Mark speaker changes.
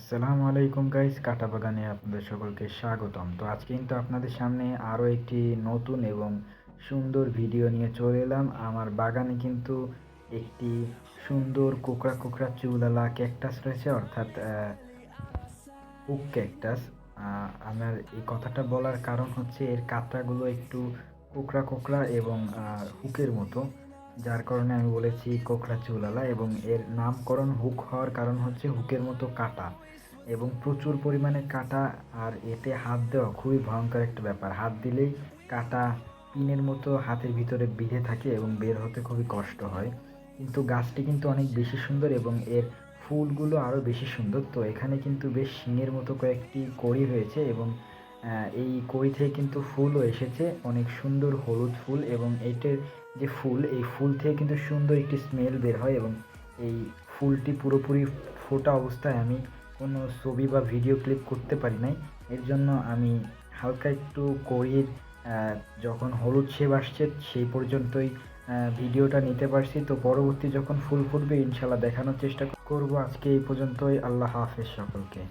Speaker 1: আসসালামু আলাইকুম গাইস কাটা বাগানে আপনাদের সকলকে স্বাগতম। তো আজকে কিন্তু আপনাদের সামনে আরও একটি নতুন এবং সুন্দর ভিডিও নিয়ে চলে এলাম। আমার বাগানে কিন্তু একটি সুন্দর কোকড়া কোকড়া চুলালা ক্যাকটাস রয়েছে, অর্থাৎ হুক ক্যাকটাস আমার এই কথাটা বলার কারণ হচ্ছে এর কাঁটাগুলো একটু কোকড়া কোকড়া এবং হুকের মতো। যার কারণে আমি বলেছি কোকড়া চুলালা এবং এর নামকরণ হুক হওয়ার কারণ হচ্ছে হুকের মতো কাটা এবং প্রচুর পরিমাণে কাটা আর এতে হাত দেওয়া খুবই ভয়ঙ্কর একটা ব্যাপার। হাত দিলেই কাটা পিনের মতো হাতের ভিতরে বিঁধে থাকে এবং বের হতে খুবই কষ্ট হয়। কিন্তু গাছটি কিন্তু অনেক বেশি সুন্দর এবং এর ফুলগুলো আরও বেশি সুন্দর। তো এখানে কিন্তু বেশ শিঙের মতো কয়েকটি কড়ি হয়েছে এবং এই কড়ি থেকে কিন্তু ফুলও এসেছে, অনেক সুন্দর হলুদ ফুল এবং এইটার যে ফুল, এই ফুল থেকে কিন্তু সুন্দর একটি স্মেল বের হয় এবং এই ফুলটি পুরোপুরি ফোটা অবস্থায় আমি কোনো ছবি বা ভিডিও ক্লিপ করতে পারি নাই। এর জন্য আমি হালকা একটু কড়ির যখন হলুদ শেপ আসছে সেই পর্যন্তই ভিডিওটা নিতে পারছি। তো পরবর্তী যখন ফুল ফুটবে ইনশাল্লাহ দেখানোর চেষ্টা করব। আজকে এই পর্যন্তই, আল্লাহ হাফেজ সকলকে।